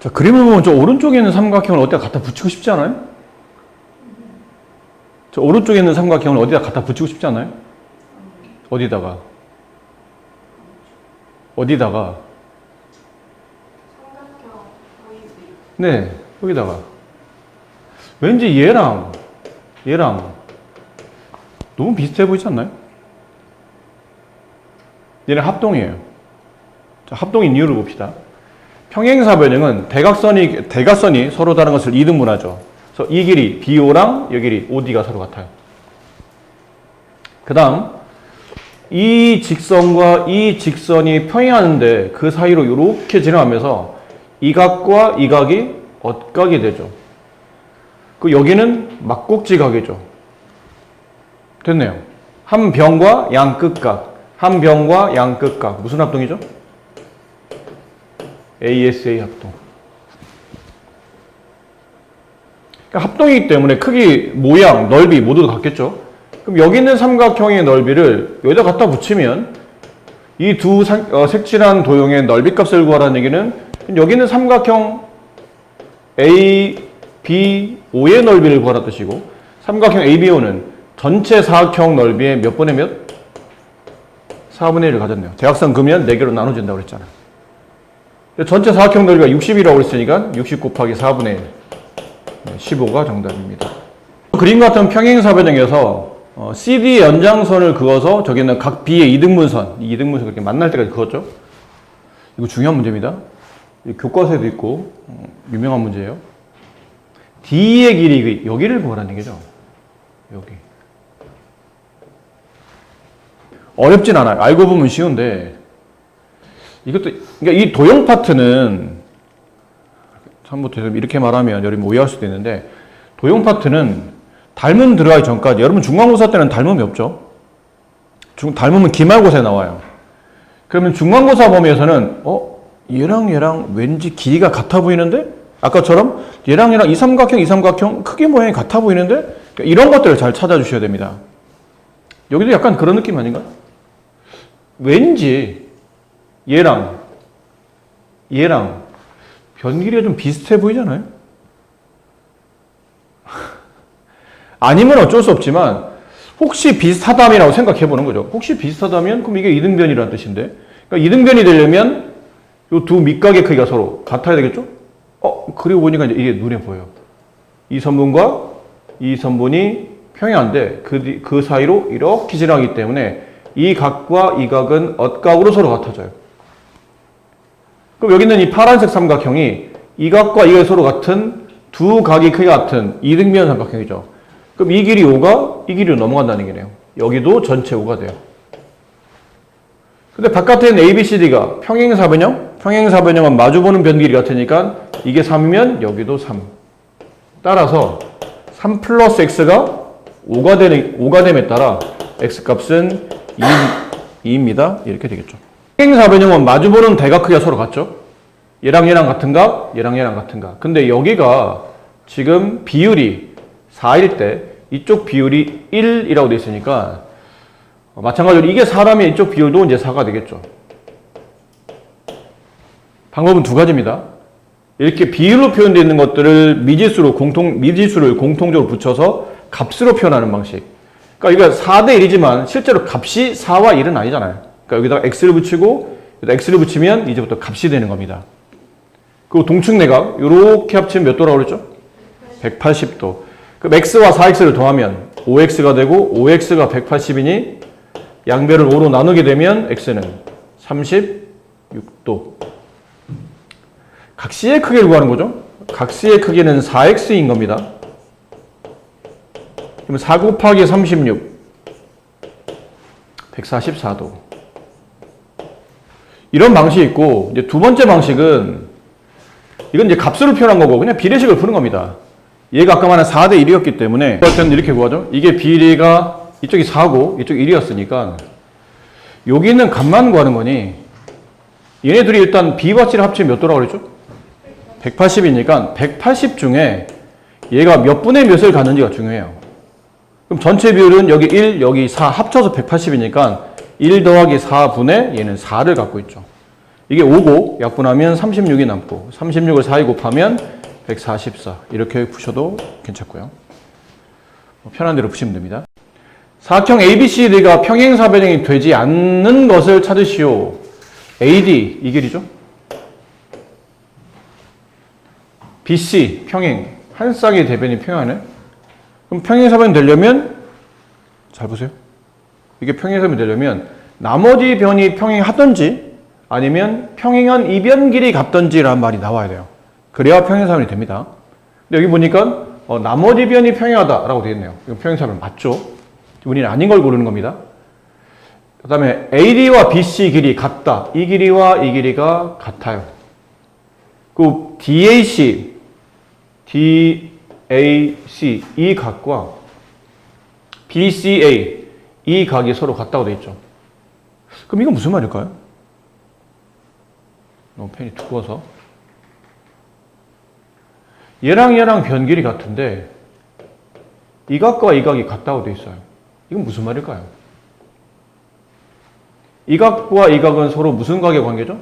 자, 그림을 보면 저 오른쪽에 있는 삼각형을 어디다 갖다 붙이고 싶지 않아요? 저 오른쪽에 있는 삼각형을 어디다 갖다 붙이고 싶지 않아요? 어디다가? 어디다가? 네, 여기다가. 왠지 얘랑, 얘랑 너무 비슷해 보이지 않나요? 얘는 합동이에요. 자, 합동인 이유를 봅시다. 평행사 변형은 대각선이, 대각선이 서로 다른 것을 이등분하죠. 그래서 이 길이 BO랑 이 길이 OD가 서로 같아요. 그 다음, 이 직선과 이 직선이 평행하는데 그 사이로 이렇게 지나가면서 이 각과 이 각이 엇각이 되죠. 그 여기는 막곡지 각이죠. 됐네요. 한 병과 양 끝각, 한 병과 양 끝각 무슨 합동이죠? ASA 합동. 그러니까 합동이기 때문에 크기, 모양, 넓이 모두 같겠죠. 그럼 여기 있는 삼각형의 넓이를 여기다 갖다 붙이면 이두 어, 색칠한 도형의 넓이 값을 구하라는 얘기는 여기 있는 삼각형 A, B, O의 넓이를 구하라 뜻이고 삼각형 ABO는 전체 사각형 넓이의 몇 분의 몇? 4분의 1을 가졌네요. 대각선 그면 4개로 나눠진다고 그랬잖아. 전체 사각형 넓이가 60이라고 그랬으니까 60 곱하기 4분의 1. 15가 정답입니다. 그림 같은 평행사 변형에서 어, CD 연장선을 그어서 저기는 각 B의 이등분선, 이 이등분선 그렇게 만날 때까지 그었죠. 이거 중요한 문제입니다. 이 교과서에도 있고 어, 유명한 문제예요. D의 길이 여기를 구하라는 얘기죠. 여기. 어렵진 않아요. 알고 보면 쉬운데 이것도 그러니까 이 도형 파트는 처음부터 이렇게 말하면 여러분 오해할 수도 있는데 도형 파트는 닮음 들어가기 전까지 여러분 중간고사 때는 닮음이 없죠. 중, 닮음은 기말고사에 나와요. 그러면 중간고사 범위에서는 어 얘랑 얘랑 왠지 길이가 같아 보이는데 아까처럼 얘랑 얘랑 이 삼각형 이 삼각형 크기 모양이 같아 보이는데 그러니까 이런 것들을 잘 찾아주셔야 됩니다. 여기도 약간 그런 느낌 아닌가? 왠지 얘랑 얘랑 변 길이가 좀 비슷해 보이잖아요. 아니면 어쩔 수 없지만 혹시 비슷하다면이라고 생각해 보는 거죠. 혹시 비슷하다면 그럼 이게 이등변이라는 뜻인데. 그러니까 이등변이 되려면 이 두 밑각의 크기가 서로 같아야 되겠죠? 어, 그리고 보니까 이제 이게 눈에 보여. 이 선분과 이 선분이 평행한데 그, 뒤- 그 사이로 이렇게 지나가기 때문에 이 각과 이 각은 엇각으로 서로 같아져요. 그럼 여기 있는 이 파란색 삼각형이 이 각과 이 각이 서로 같은 두 각이 크기가 같은 이등변 삼각형이죠. 그럼 이 길이 5가 이 길이로 넘어간다는 얘기네요. 여기도 전체 5가 돼요. 근데 바깥에 있는 ABCD가 평행사변형? 평행사변형은 마주보는 변 길이 같으니까 이게 3이면 여기도 3. 따라서 3 플러스 X가 5가 되는, 5가 됨에 따라 X 값은 2, 입니다 이렇게 되겠죠. 평행사 변형은 마주보는 대각 크기가 서로 같죠? 얘랑 얘랑 같은가? 얘랑 얘랑 같은가? 근데 여기가 지금 비율이 4일 때 이쪽 비율이 1이라고 되어 있으니까 어, 마찬가지로 이게 4라면 이쪽 비율도 이제 4가 되겠죠. 방법은 두 가지입니다. 이렇게 비율로 표현되어 있는 것들을 미지수로 공통, 미지수를 공통적으로 붙여서 값으로 표현하는 방식. 그러니까 이거 4대 1이지만 실제로 값이 4와 1은 아니잖아요. 그러니까 여기다가 x를 붙이고 x를 붙이면 이제부터 값이 되는 겁니다. 그리고 동축내각 이렇게 합치면 몇 도라고 그랬죠? 180도. 그럼 x와 4x를 더하면 5x가 되고 5x가 180이니 양배를 5로 나누게 되면 x는 36도. 각시의 크기를 구하는 거죠. 각시의 크기는 4x인 겁니다. 그러면 4 곱하기 36 144도. 이런 방식이 있고 이제 두 번째 방식은 이건 이제 값으로 표현한 거고 그냥 비례식을 푸는 겁니다. 얘가 아까 말한 4대 1이었기 때문에 이렇게 구하죠. 이게 비례가 이쪽이 4고 이쪽이 1이었으니까 여기 있는 값만 구하는 거니 얘네 들이 일단 B와 C를 합치면 몇 도라고 그랬죠? 180이니까 180 중에 얘가 몇 분의 몇을 갖는지가 중요해요. 그럼 전체 비율은 여기 1, 여기 4 합쳐서 180이니까 1 더하기 4분의 얘는 4를 갖고 있죠. 이게 5고 약분하면 36이 남고 36을 4에 곱하면 144 이렇게 푸셔도 괜찮고요. 뭐 편한 대로 푸시면 됩니다. 사각형 ABCD가 평행사 변형이 되지 않는 것을 찾으시오. AD 이 길이죠. BC 평행 한 쌍의 대변이 평행하네. 그럼 평행사변 되려면 잘 보세요. 이게 평행사변이 되려면 나머지 변이 평행하든지 아니면 평행한 이변 길이 같든지라는 말이 나와야 돼요. 그래야 평행사변이 됩니다. 근데 여기 보니까 어, 나머지 변이 평행하다라고 되어 있네요. 이건 평행사변 맞죠? 우리는 아닌 걸 고르는 겁니다. 그 다음에 AD와 BC 길이 같다. 이 길이와 이 길이가 같아요. 그 DAC, DAC 이 각과 BCA 이 각이 서로 같다고 되어 있죠. 그럼 이건 무슨 말일까요? 너무 펜이 두꺼워서 얘랑 얘랑 변 길이 같은데 이 각과 이 각이 같다고 되어 있어요. 이건 무슨 말일까요? 이 각과 이 각은 서로 무슨 각의 관계죠?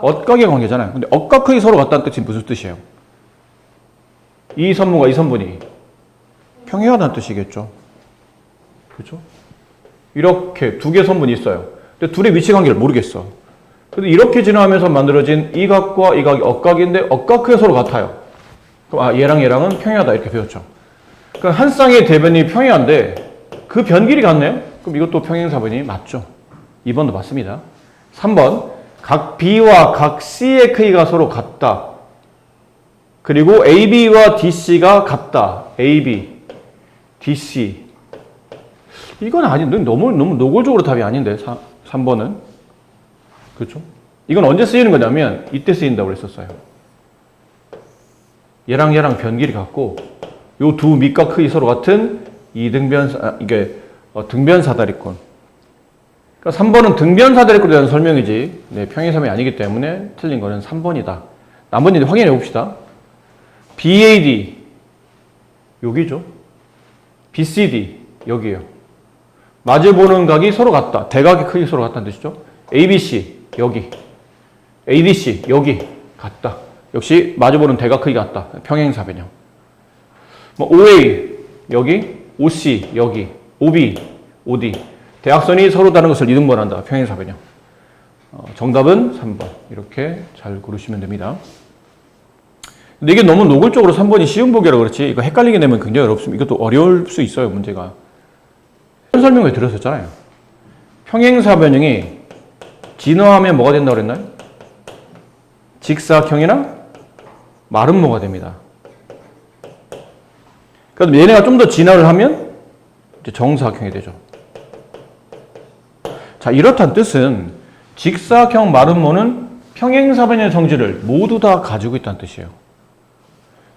엇각의 관계잖아요. 근데 엇각 크기 서로 같다는 뜻이 무슨 뜻이에요? 이 선분과 이 선분이 평행하다는 뜻이겠죠. 그렇죠? 이렇게 두 개 선분이 있어요. 근데 둘의 위치 관계를 모르겠어. 근데 이렇게 진화하면서 만들어진 이 각과 이 각이 엇각인데 엇각 크기 서로 같아요. 그럼 아 얘랑 얘랑은 평행하다 이렇게 배웠죠. 그럼 한 쌍의 대변이 평행한데 그 변 길이 같네요. 그럼 이것도 평행사변이 맞죠. 2번도 맞습니다. 3번 각 B와 각 C의 크기가 서로 같다. 그리고 AB와 DC가 같다. AB, DC. 이건 아닌데 너무 너무 노골적으로 답이 아닌데 3, 번은 그렇죠? 이건 언제 쓰이는 거냐면 이때 쓰인다고 그랬었어요. 얘랑 얘랑 변길이 같고 요 두 밑과 크기 서로 같은 이등변 아, 이게 어, 등변. 그러니까 3번은 등변 사다리권에 대한 설명이지 네, 평행사변이 아니기 때문에 틀린 거는 3번이다. 나머지 확인해 봅시다. BAD 여기죠. BCD 여기요. 마주보는 각이 서로 같다. 대각의 크기 서로 같다는 뜻이죠. ABC 여기. ADC 여기 같다. 역시 마주보는 대각 크기 같다. 평행사 변형. 뭐 OA 여기, OC 여기, OB, OD 대각선이 서로 다른 것을 이등분한다. 평행사 변형. 어, 정답은 3번 이렇게 잘 고르시면 됩니다. 근데 이게 너무 노골적으로 3번이 쉬운 보기라 그렇지 이거 헷갈리게 되면 굉장히 어렵습니다. 이것도 어려울 수 있어요 문제가. 설명을 드렸었잖아요. 평행사 변형이 진화하면 뭐가 된다고 그랬나요? 직사각형이나 마름모가 됩니다. 그럼 얘네가 좀 더 진화를 하면 이제 정사각형이 되죠. 자, 이렇다는 뜻은 직사각형 마름모는 평행사변의 성질을 모두 다 가지고 있다는 뜻이에요.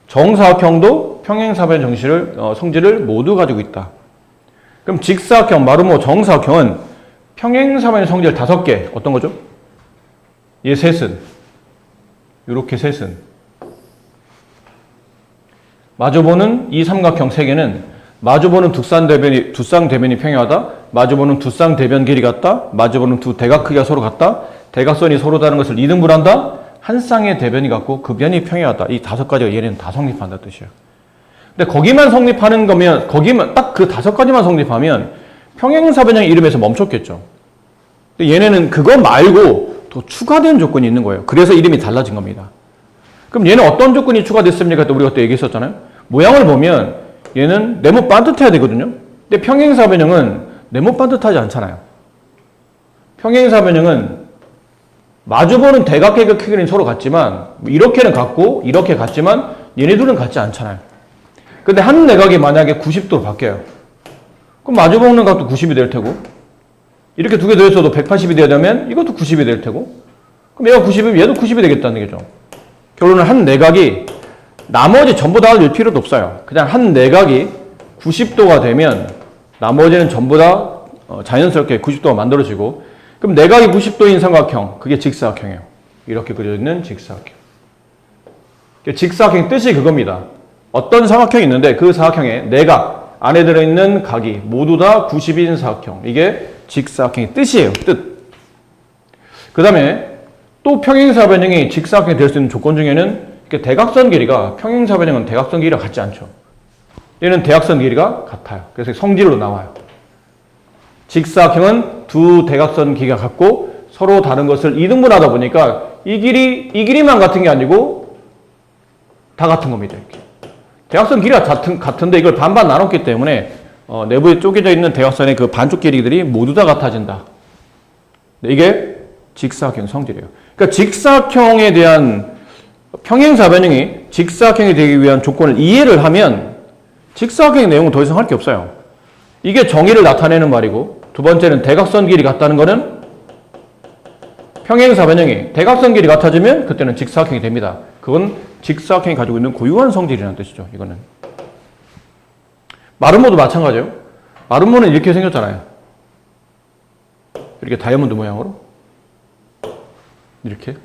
정사각형도 평행사변 정실을 어, 성질을 모두 가지고 있다. 그럼 직사각형, 마름모, 정사각형은 평행사변의 성질 다섯 개 어떤 거죠? 얘 셋은 이렇게 셋은 마주보는 이 삼각형 세 개는 마주보는 두쌍 대변이 두쌍 대변이 평행하다. 마주보는 두쌍 대변 길이 같다. 마주보는 두 대각 크기가 서로 같다. 대각선이 서로 다른 것을 이등분한다. 한 쌍의 대변이 같고 그 변이 평행하다. 이 다섯 가지가 얘는 다 성립한다 뜻이에요. 근데 거기만 성립하는 거면 거기만 딱 그 다섯 가지만 성립하면 평행사변형 이름에서 멈췄겠죠. 근데 얘네는 그거 말고 더 추가된 조건이 있는 거예요. 그래서 이름이 달라진 겁니다. 그럼 얘는 어떤 조건이 추가됐습니까? 또 우리가 또 얘기했었잖아요. 모양을 보면 얘는 네모 반듯해야 되거든요. 근데 평행사 변형은 네모 반듯하지 않잖아요. 평행사 변형은 마주보는 대각계의 크기는 서로 같지만 뭐 이렇게는 같고 이렇게 같지만 얘네들은 같지 않잖아요. 근데 한 내각이 만약에 90도로 바뀌어요. 그럼 마주보는 각도 90이 될 테고 이렇게 두 개 더했어도 180이 돼야 되면 이것도 90이 될 테고 그럼 얘가 90이면 얘도 90이 되겠다는 얘기죠. 결론은 한 내각이 나머지 전부 다낼 필요도 없어요. 그냥 한 내각이 90도가 되면 나머지는 전부 다 어, 자연스럽게 90도가 만들어지고 그럼 내각이 90도인 삼각형 그게 직사각형이에요. 이렇게 그려져 있는 직사각형. 직사각형 뜻이 그겁니다. 어떤 삼각형이 있는데 그 사각형에 내각 안에 들어있는 각이 모두 다 90인 사각형. 이게 직사각형의 뜻이에요. 뜻. 그 다음에 또 평행사 변형이 직사각형이 될 수 있는 조건 중에는 대각선 길이가 평행사 변형은 대각선 길이가 같지 않죠. 얘는 대각선 길이가 같아요. 그래서 성질로 나와요. 직사각형은 두 대각선 길이가 같고 서로 다른 것을 2등분하다 보니까 이 길이 이 길이만 같은 게 아니고 다 같은 겁니다. 이렇게. 대각선 길이가 같은 같은데 이걸 반반 나눴기 때문에 어, 내부에 쪼개져 있는 대각선의 그 반쪽 길이들이 모두 다 같아진다. 네, 이게 직사각형 성질이에요. 그러니까 직사각형에 대한 평행사 변형이 직사각형이 되기 위한 조건을 이해를 하면 직사각형의 내용은 더 이상 할 게 없어요. 이게 정의를 나타내는 말이고 두 번째는 대각선 길이 같다는 거는 평행사 변형이 대각선 길이 같아지면 그때는 직사각형이 됩니다. 그건 직사각형이 가지고 있는 고유한 성질이라는 뜻이죠. 이거는 마름모도 마찬가지예요. 마름모는 이렇게 생겼잖아요. 이렇게 다이아몬드 모양으로 이렇게.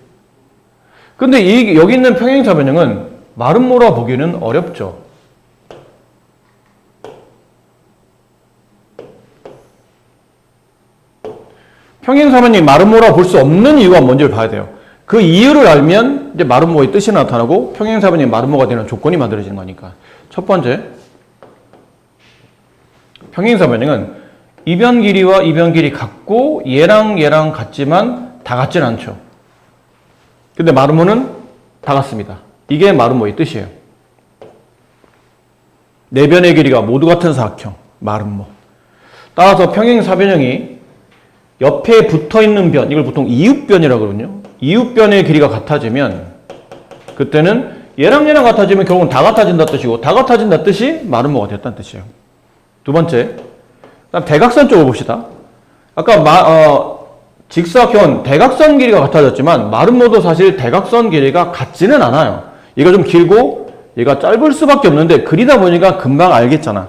근데 이 여기 있는 평행사 변형은 마름모라 보기는 어렵죠. 평행사변이 마름모라 볼 수 없는 이유가 뭔지를 봐야 돼요. 그 이유를 알면 이제 마름모의 뜻이 나타나고 평행사변이 마름모가 되는 조건이 만들어지는 거니까. 첫 번째, 평행사변형은 이변 길이와 이변 길이 같고 얘랑 얘랑 같지만 다 같진 않죠. 근데 마름모는 다 같습니다. 이게 마름모의 뜻이에요. 네 변의 길이가 모두 같은 사각형, 마름모. 따라서 평행사변형이 옆에 붙어 있는 변, 이걸 보통 이웃변이라고 그러거든요. 이웃변의 길이가 같아지면 그때는 얘랑 얘랑 같아지면 결국은 다 같아진다 뜻이고 다 같아진다 뜻이 마름모가 됐다는 뜻이에요. 두 번째, 대각선 쪽을 봅시다. 아까 마, 어, 직사각형은 대각선 길이가 같아졌지만 마름모도 사실 대각선 길이가 같지는 않아요. 얘가 좀 길고 얘가 짧을 수밖에 없는데 그리다 보니까 금방 알겠잖아.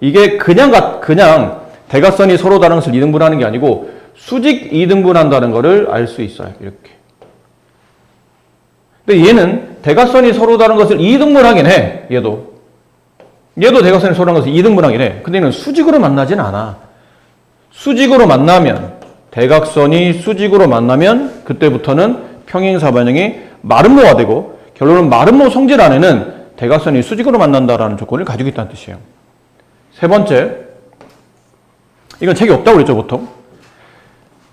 이게 그냥 가, 그냥 대각선이 서로 다른 것을 이등분하는 게 아니고 수직 이등분한다는 것을 알 수 있어요. 이렇게. 근데 얘는 대각선이 서로 다른 것을 이등분하긴 해. 얘도. 얘도 대각선이 서로 다른 것을 이등분하긴 해. 근데 얘는 수직으로 만나진 않아. 수직으로 만나면 대각선이 수직으로 만나면 그때부터는 평행사 반영이 마름모가 되고 결론은 마름모 성질 안에는 대각선이 수직으로 만난다라는 조건을 가지고 있다는 뜻이에요. 세 번째, 이건 책이 없다고 그랬죠, 보통.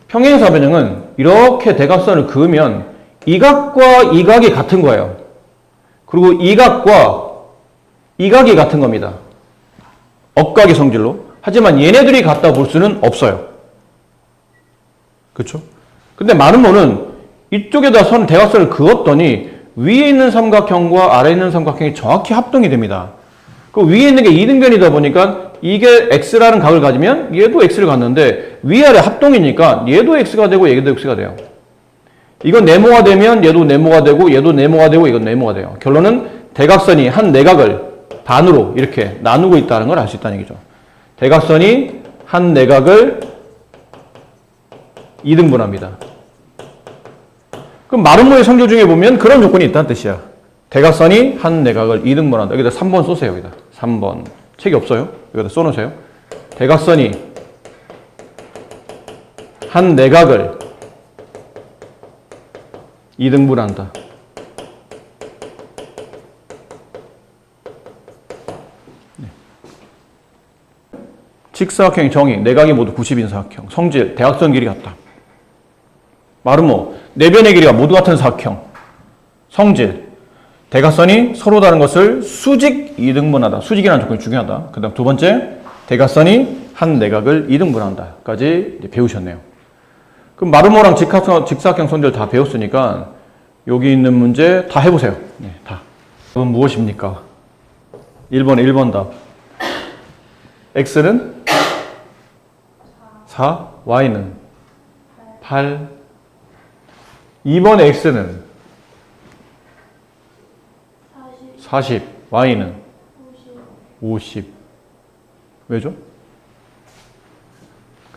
평행사 변형은 이렇게 대각선을 그으면 이 각과 이 각이 같은 거예요. 그리고 이 각과 이 각이 같은 겁니다. 억각의 성질로. 하지만 얘네들이 같다 볼 수는 없어요. 그렇죠? 근데 마름모는 이쪽에다 선 대각선을 그었더니 위에 있는 삼각형과 아래에 있는 삼각형이 정확히 합동이 됩니다. 그 위에 있는 게 이등변이다 보니까 이게 x라는 각을 가지면 얘도 x를 갖는데 위아래 합동이니까 얘도 x가 되고 얘도 x가 돼요. 이건 네모가 되면 얘도 네모가 되고 얘도 네모가 되고 이건 네모가 돼요. 결론은 대각선이 한 내각을 반으로 이렇게 나누고 있다는 걸 알 수 있다는 얘기죠. 대각선이 한 내각을 2등분합니다. 그럼 마름모의 성질 중에 보면 그런 조건이 있다는 뜻이야. 대각선이 한 내각을 2등분한다. 여기다 3번 쏘세요. 여기다. 3번. 책이 없어요? 여기다 써놓으세요. 대각선이 한 내각을 2등분한다. 네. 직사각형의 정의, 내각이 모두 90인 사각형, 성질, 대각선 길이 같다. 마름모, 내변의 길이가 모두 같은 사각형, 성질, 대각선이 서로 다른 것을 수직 이등분하다. 수직이라는 조건이 중요하다. 그 다음 두 번째, 대각선이 한 내각을 이등분한다.까지 배우셨네요. 그럼 마르모랑 직사각형, 직사각형 선들 다 배웠으니까 여기 있는 문제 다 해보세요. 네, 다. 답은 무엇입니까? 1번, 1번 답. x는 4, y는 8. 2번 x는 40, y는 50. 왜죠?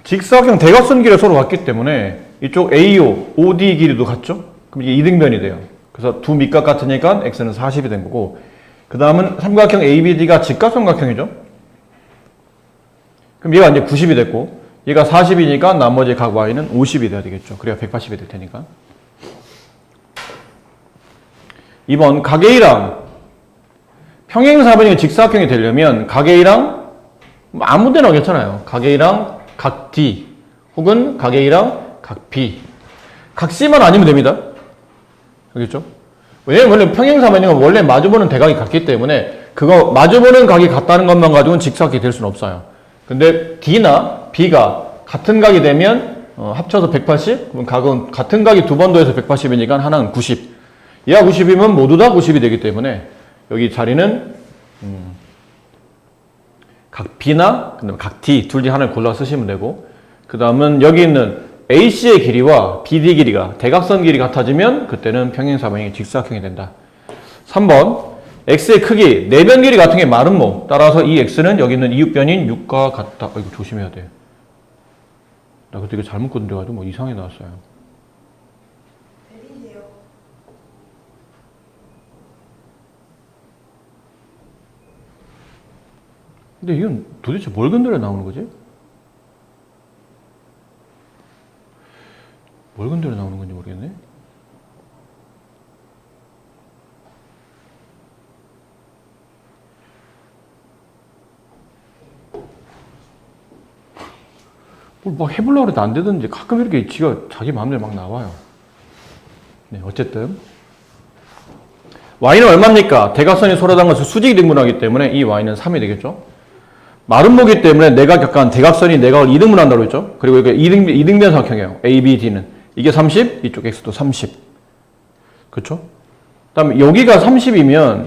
직사각형 대각선 길이 서로 같기 때문에 이쪽 AO, OD 길이도 같죠? 그럼 이게 이등변이 돼요. 그래서 두 밑각 같으니까 x는 40이 된 거고 그 다음은 삼각형 ABD가 직각삼각형이죠? 그럼 얘가 이제 90이 됐고 얘가 40이니까 나머지 각 y는 50이 돼야 되겠죠. 그래야 180이 될 테니까. 2번 가게이랑 평행사변이 직사각형이 되려면 가게이랑 뭐 아무 데나 괜찮아요. 가게이랑 각 D 혹은 가게이랑 각 B 각 C만 아니면 됩니다. 알겠죠? 왜냐면 원래 평행사변형은 원래 마주보는 대각이 같기 때문에 그거 마주보는 각이 같다는 것만 가지고는 직사각이 될 수는 없어요. 근데 D나 B가 같은 각이 되면 어, 합쳐서 180, 그럼 각은 같은 각이 두 번 더해서 180이니까 하나는 90. 얘가 90이면 모두 다 90이 되기 때문에 여기 자리는 음, 각 B나 각 D 둘 중에 하나를 골라 쓰시면 되고 그 다음은 여기 있는 AC의 길이와 BD 길이가 대각선 길이 같아지면 그때는 평행사변이 직사각형이 된다. 3번 x의 크기 내변 길이 같은 게 마름모 따라서 이 x는 여기 있는 이웃변인 6과 같다. 어, 이거 조심해야 돼. 나 그때 이거 잘못 건드려가지고 뭐 이상하게 나왔어요. 근데 이건 도대체 뭘 건드려 나오는 거지? 뭘 건드려 나오는 건지 모르겠네. 뭘막 해보려고 해도 안 되던지 가끔 이렇게 지가 자기 마음대로 막 나와요. 네, 어쨌든. y는 얼마입니까? 대각선이 닿은 것을 수직이 등분하기 때문에 이 y는 3이 되겠죠? 마름모기 때문에 내가 격한 대각선이 내각을 2등분 한다고 했죠? 그리고 이게 2등, 2등변 삼각형이에요. A, B, D는. 이게 30, 이쪽 X도 30. 그쵸? 그 다음에 여기가 30이면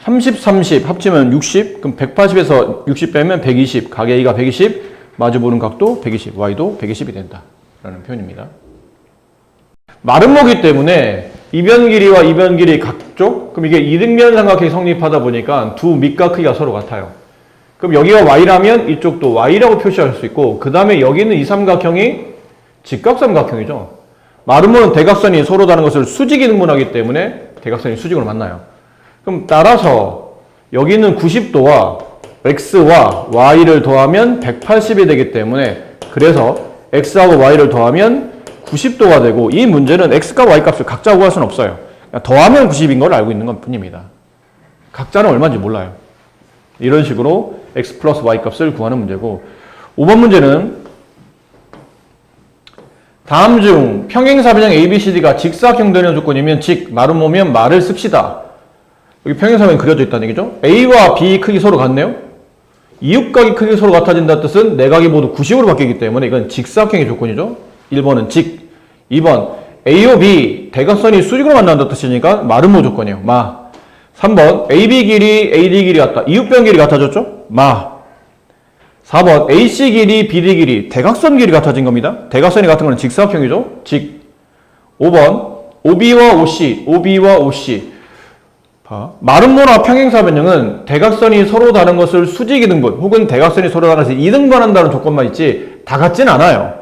30, 30 합치면 60, 그럼 180에서 60 빼면 120, 가게 A가 120, 마주보는 각도 120, Y도 120이 된다. 라는 표현입니다. 마름모기 때문에 이변 길이와 이변 길이 각쪽, 그럼 이게 2등변 삼각형이 성립하다 보니까 두 밑과 크기가 서로 같아요. 그럼 여기가 y라면 이쪽도 y라고 표시할 수 있고 그 다음에 여기 있는 이 삼각형이 직각삼각형이죠. 마름모는 대각선이 서로 다른 것을 수직이 등분하기 때문에 대각선이 수직으로 만나요. 그럼 따라서 여기 있는 90도와 x와 y를 더하면 180이 되기 때문에 그래서 x하고 y를 더하면 90도가 되고 이 문제는 x과 y 값을 각자 구할 수는 없어요. 그냥 더하면 90인 걸 알고 있는 것 뿐입니다. 각자는 얼마인지 몰라요. 이런 식으로 x 플러스 y 값을 구하는 문제고 5번 문제는 다음 중 평행사변형 ABCD가 직사각형 되는 조건이면 직 마름모면 말을 씁시다. 여기 평행사변이 그려져 있다는 얘기죠. A와 B 크기 서로 같네요. 이웃각이 크기 서로 같아진다는 뜻은 내각이 모두 90으로 바뀌기 때문에 이건 직사각형의 조건이죠. 1번은 직. 2번 A오 B 대각선이 수직으로 만난다는 뜻이니까 마름모 조건이에요. 마. 3번 AB 길이 AD 길이 같다. 이웃변 길이 같아졌죠? 마. 4번 AC 길이 BD 길이 대각선 길이 같아진 겁니다. 대각선이 같은 거는 직사각형이죠? 직. 5번 OB와 OC, OB와 OC. 봐. 마름모나 평행사 변형은 대각선이 서로 다른 것을 수직 이등분 혹은 대각선이 서로 다른 것을 이등분한다는 조건만 있지 다 같진 않아요.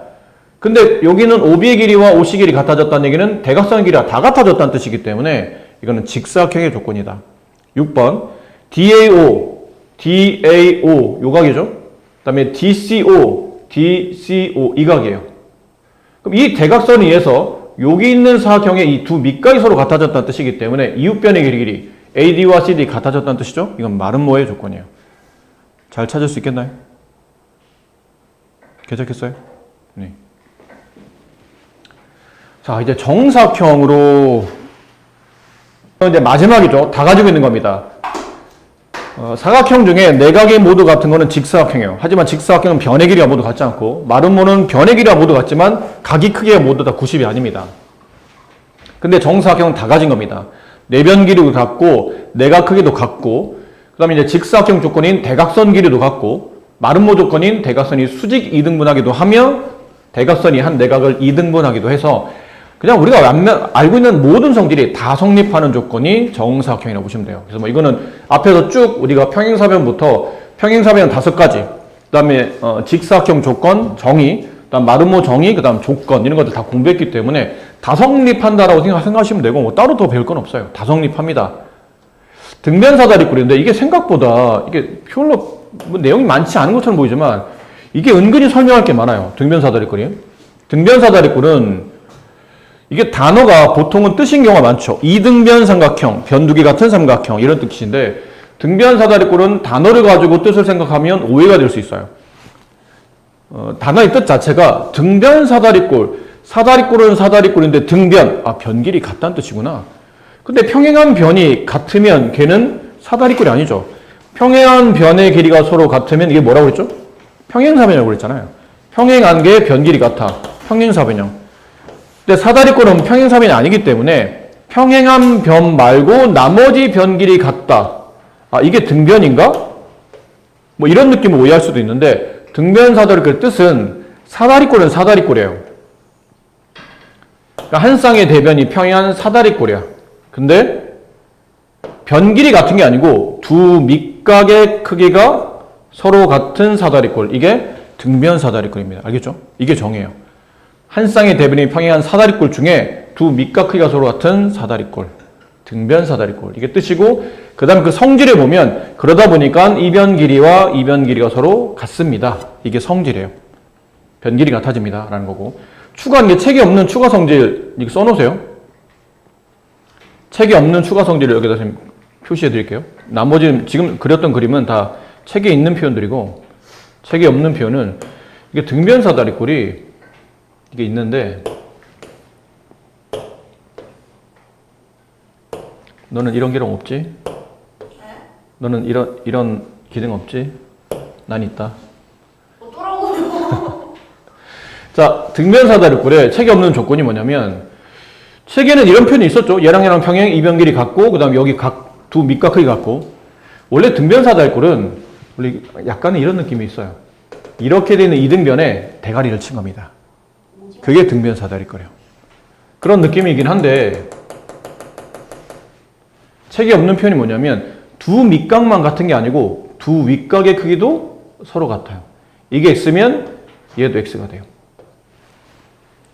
근데 여기는 OB의 길이와 OC 길이 같아졌다는 얘기는 대각선 길이가 다 같아졌다는 뜻이기 때문에 이거는 직사각형의 조건이다. 6번 DAO, DAO 요 각이죠. 그다음에 DCO, DCO 이 각이에요. 그럼 이 대각선에 의해서 여기 있는 사각형의 이 두 밑각이 서로 같아졌다는 뜻이기 때문에 이웃변의 길이 길이 AD와 CD 같아졌다는 뜻이죠. 이건 마름모의 조건이에요. 잘 찾을 수 있겠나요? 괜찮겠어요? 네. 자, 이제 정사각형으로 이제 마지막이죠. 다 가지고 있는 겁니다. 어, 사각형 중에 내각이 모두 같은 거는 직사각형이에요. 하지만 직사각형은 변의 길이가 모두 같지 않고 마름모는 변의 길이가 모두 같지만 각이 크기가 모두 다 90이 아닙니다. 근데 정사각형은 다 가진 겁니다. 내변 길이도 같고 내각 크기도 같고 그 다음에 이제 직사각형 조건인 대각선 길이도 같고 마름모 조건인 대각선이 수직 이등분하기도 하며 대각선이 한 내각을 이등분하기도 해서 그냥 우리가 알고 있는 모든 성질이 다 성립하는 조건이 정사각형이라고 보시면 돼요. 그래서 뭐 이거는 앞에서 쭉 우리가 평행사변부터 평행사변 다섯 가지, 그 다음에 어, 직사각형 조건 정의, 그다음 마름모 정의, 그다음 조건 이런 것들 다 공부했기 때문에 다 성립한다라고 생각- 생각하시면 되고 뭐 따로 더 배울 건 없어요. 다 성립합니다. 등변사다리꼴인데 이게 생각보다 이게 별로 뭐 내용이 많지 않은 것처럼 보이지만 이게 은근히 설명할 게 많아요. 등변사다리꼴이. 등변사다리꼴은 이게 단어가 보통은 뜻인 경우가 많죠. 이등변 삼각형, 변두기 같은 삼각형 이런 뜻인데 등변 사다리꼴은 단어를 가지고 뜻을 생각하면 오해가 될 수 있어요. 어, 단어의 뜻 자체가 등변 사다리꼴, 사다리꼴은 사다리꼴인데 등변, 아 변길이 같다는 뜻이구나. 근데 평행한 변이 같으면 걔는 사다리꼴이 아니죠. 평행한 변의 길이가 서로 같으면 이게 뭐라고 그랬죠? 평행사변이라고 그랬잖아요. 평행한 게 변 길이 같아. 평행사변형. 근데 사다리꼴은 평행사변이 아니기 때문에 평행한 변 말고 나머지 변 길이 같다. 아, 이게 등변인가? 뭐 이런 느낌을 오해할 수도 있는데 등변 사다리꼴 뜻은 사다리꼴은 사다리꼴이에요. 그러니까 한 쌍의 대변이 평행한 사다리꼴이야. 근데 변 길이 같은 게 아니고 두 밑각의 크기가 서로 같은 사다리꼴. 이게 등변 사다리꼴입니다. 알겠죠? 이게 정해요. 한 쌍의 대변이 평행한 사다리꼴 중에 두 밑각 크기가 서로 같은 사다리꼴. 등변 사다리꼴. 이게 뜻이고, 그 다음 그 성질을 보면, 그러다 보니까 이변 길이와 이변 길이가 서로 같습니다. 이게 성질이에요. 변 길이 같아집니다. 라는 거고. 추가한 게 책이 없는 추가 성질, 이거 써놓으세요. 책이 없는 추가 성질을 여기다 지금 표시해 드릴게요. 나머지 지금 그렸던 그림은 다 책에 있는 표현들이고, 책에 없는 표현은 이게 등변 사다리꼴이 이게 있는데, 너는 이런 기능 없지? 너는 이런 이런 기능 없지? 난 있다. 자, 등변 사다리꼴에 책이 없는 조건이 뭐냐면 책에는 이런 표현이 있었죠. 얘랑 얘랑 평행 이변 길이 같고 그다음에 여기 각 두 밑각 크기 같고 원래 등변 사다리꼴은 원래 약간은 이런 느낌이 있어요. 이렇게 되는 이등변에 대가리를 친 겁니다. 그게 등변 사다리꼴이에요. 그런 느낌이긴 한데 책이 없는 표현이 뭐냐면 두 밑각만 같은 게 아니고 두 윗각의 크기도 서로 같아요. 이게 x면 얘도 x가 돼요.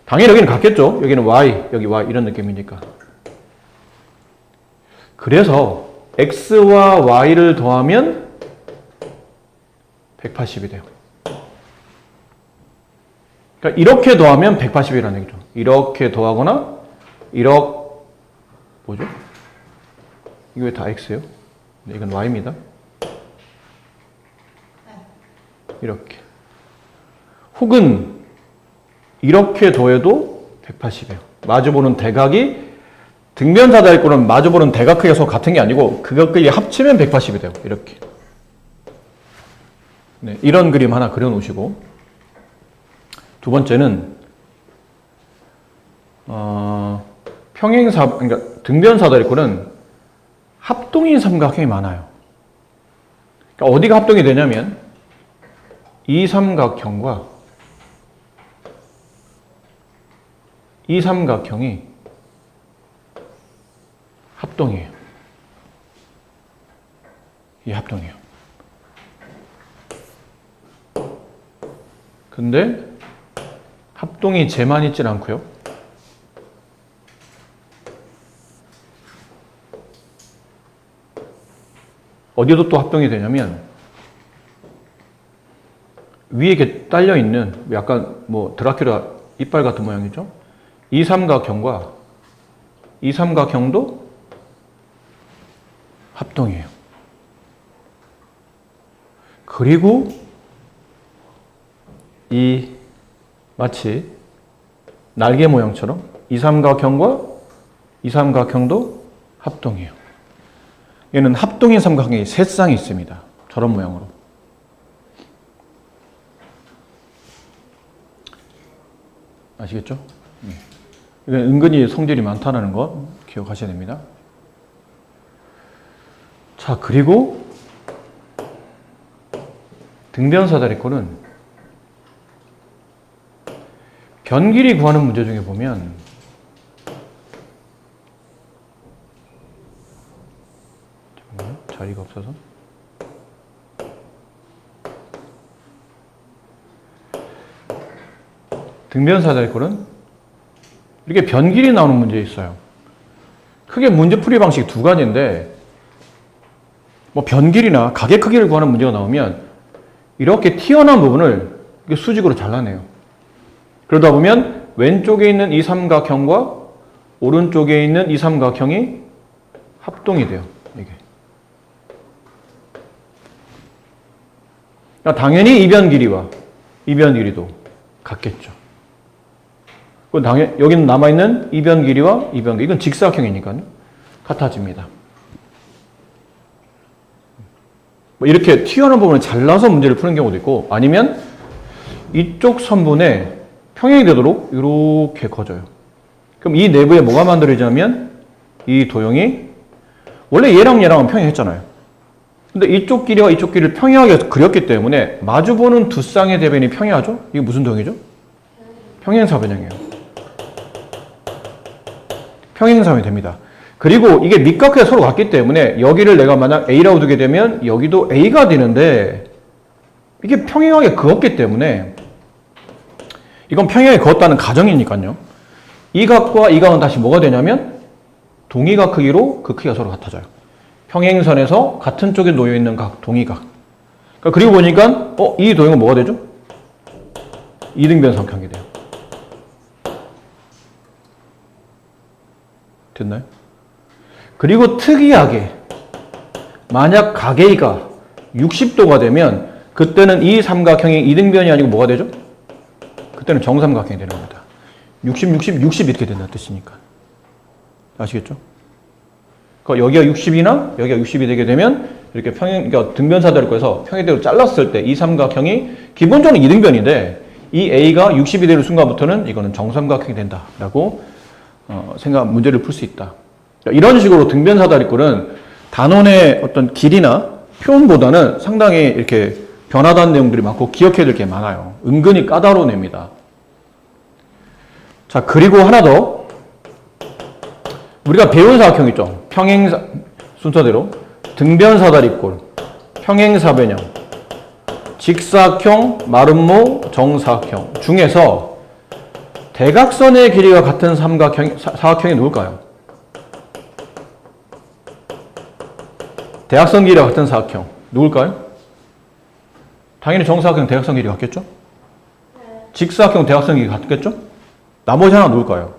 당연히 여기는 같겠죠. 여기는 y, 여기 y 이런 느낌이니까. 그래서 x와 y를 더하면 180이 돼요. 그러니까 이렇게 더하면 180이라는 얘기죠. 이렇게 더하거나 이렇게 뭐죠? 이거 왜 다 x예요? 네, 이건 y입니다. 이렇게. 혹은 이렇게 더해도 180이에요. 마주보는 대각이 등변 사다리꼴은 마주보는 대각 크기가 서로 같은 게 아니고 그것끼리 합치면 180이 돼요. 이렇게. 네, 이런 그림 하나 그려 놓으시고 두 번째는 어, 평행사 그러니까 등변 사다리꼴은 합동인 삼각형이 많아요. 그러니까 어디가 합동이 되냐면 이 삼각형과 이 삼각형이 합동이에요. 이 합동이에요. 근데 합동이 쟤만 있진 않고요. 어디도 또 합동이 되냐면 위에 이렇게 딸려 있는 약간 뭐 드라큘라 이빨 같은 모양이죠. 이 삼각형과 이 삼각형도 합동이에요. 그리고 이 마치 날개 모양처럼 이 삼각형과 이 삼각형도 합동이에요. 얘는 합동인 삼각형이 세 쌍이 있습니다. 저런 모양으로. 아시겠죠? 네. 은근히 성질이 많다는 거 기억하셔야 됩니다. 자, 그리고 등변 사다리꼴은 변길이 구하는 문제 중에 보면 잠깐만요. 자리가 없어서 등변 사다리꼴은 이렇게 변길이 나오는 문제 있어요. 크게 문제 풀이 방식이 두 가지인데 뭐 변길이나 가계 크기를 구하는 문제가 나오면 이렇게 튀어나온 부분을 수직으로 잘라내요. 그러다 보면 왼쪽에 있는 이 삼각형과 오른쪽에 있는 이 삼각형이 합동이 돼요. 이게. 그러니까 당연히 이변 길이와 이변 길이도 같겠죠. 당연 여기는 남아 있는 이변 길이와 이변 길이 이건 직사각형이니까요. 같아집니다. 뭐 이렇게 튀어나온 부분을 잘라서 문제를 푸는 경우도 있고 아니면 이쪽 선분에 평행이 되도록 이렇게 커져요. 그럼 이 내부에 뭐가 만들어지냐면 이 도형이 원래 얘랑 얘랑은 평행했잖아요. 근데 이쪽 길이와 이쪽 길이를 평행하게 그렸기 때문에 마주보는 두 쌍의 대변이 평행하죠? 이게 무슨 도형이죠? 평행사변형이에요. 평행사변이 됩니다. 그리고 이게 밑각에 서로 같기 때문에 여기를 내가 만약 A라고 두게 되면 여기도 A가 되는데 이게 평행하게 그었기 때문에 이건 평행하게 그었다는 가정이니까요. 이 각과 이 각은 다시 뭐가 되냐면 동의각 크기로 그 크기가 서로 같아져요. 평행선에서 같은 쪽에 놓여 있는 각, 동의각. 그러니까 그리고 보니까 어, 이 도형은 뭐가 되죠? 이등변 삼각형이 돼요. 됐나요? 그리고 특이하게 만약 가계가 60도가 되면 그때는 이 삼각형이 이등변이 아니고 뭐가 되죠? 그때는 정삼각형이 되는 겁니다. 60, 60, 60 이렇게 된다 뜻이니까. 아시겠죠? 그러니까 여기가 60이나 여기가 60이 되게 되면 이렇게 평행, 그러니까 등변사다리 거에서 평행대로 잘랐을 때 이 삼각형이 기본적으로 이등변인데 이 A가 60이 되는 순간부터는 이거는 정삼각형이 된다라고 어, 생각 문제를 풀 수 있다. 그러니까 이런 식으로 등변사다리꼴은 단원의 어떤 길이나 표현보다는 상당히 이렇게 변화된 내용들이 많고 기억해야 될 게 많아요. 은근히 까다로운 애입니다. 자, 그리고 하나 더. 우리가 배운 사각형 있죠? 평행사, 순서대로. 등변사다리꼴, 평행사변형, 직사각형, 마름모, 정사각형 중에서 대각선의 길이가 같은 삼각형, 사- 사각형이 누굴까요? 대각선 길이가 같은 사각형 누굴까요? 당연히 정사각형 대각선 길이 같겠죠? 직사각형 대각선 길이 같겠죠? 나머지 하나 누굴까요?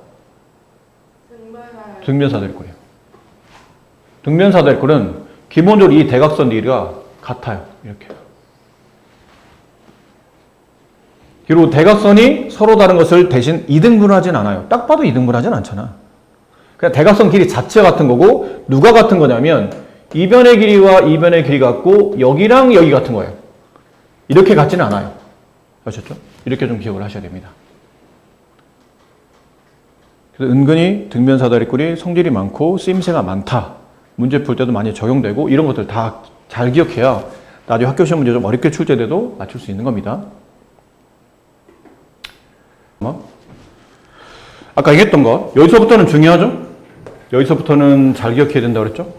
등변사들꼴이에요. 등변사들꼴은 기본적으로 이 대각선 길이가 같아요. 이렇게. 그리고 대각선이 서로 다른 것을 대신 이등분하진 않아요. 딱 봐도 이등분하진 않잖아. 그냥 대각선 길이 자체 같은 거고 누가 같은 거냐면 이변의 길이와 이변의 길이 같고 여기랑 여기 같은 거예요. 이렇게 같지는 않아요. 아셨죠? 이렇게 좀 기억을 하셔야 됩니다. 그래서 은근히 등변사다리꼴이 성질이 많고 쓰임새가 많다. 문제 풀 때도 많이 적용되고 이런 것들 다 잘 기억해야 나중에 학교 시험 문제 좀 어렵게 출제돼도 맞출 수 있는 겁니다. 뭐? 아까 얘기했던 거 여기서부터는 중요하죠? 여기서부터는 잘 기억해야 된다고 그랬죠?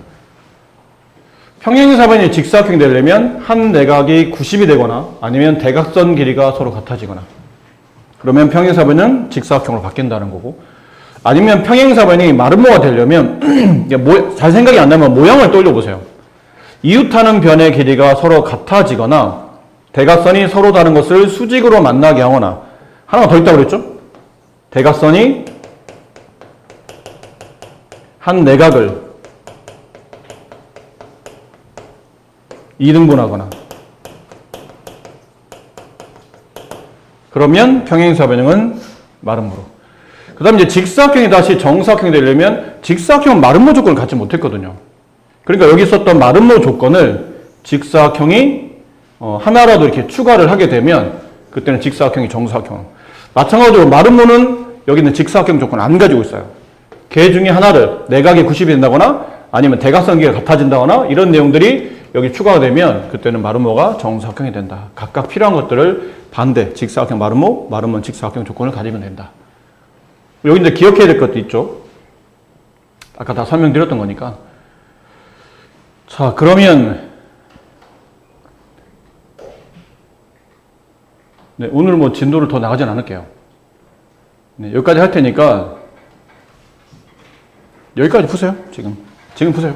평행사변이 직사각형이 되려면 한 내각이 90이 되거나 아니면 대각선 길이가 서로 같아지거나 그러면 평행사변은 직사각형으로 바뀐다는 거고 아니면 평행사변이 마름모가 되려면 잘 생각이 안 나면 모양을 떠올려보세요. 이웃하는 변의 길이가 서로 같아지거나 대각선이 서로 다른 것을 수직으로 만나게 하거나 하나가 더 있다고 그랬죠? 대각선이 한 내각을 이등분하거나. 그러면 평행사변형은 마름모로. 그 다음 이제 직사각형이 다시 정사각형이 되려면 직사각형은 마름모 조건을 갖지 못했거든요. 그러니까 여기 썼던 마름모 조건을 직사각형이 어, 하나라도 이렇게 추가를 하게 되면 그때는 직사각형이 정사각형. 마찬가지로 마름모는 여기 있는 직사각형 조건 안 가지고 있어요. 걔 중에 하나를 내각이 90이 된다거나 아니면 대각선기가 같아진다거나 이런 내용들이 여기 추가가 되면 그때는 마름모가 정사각형이 된다. 각각 필요한 것들을 반대, 직사각형 마름모, 마름모 직사각형 조건을 가지면 된다. 여기 이제 기억해야 될 것도 있죠. 아까 다 설명드렸던 거니까. 자, 그러면 네, 오늘 뭐 진도를 더 나가진 않을게요. 네, 여기까지 할 테니까 여기까지 푸세요. 지금. 지금 푸세요.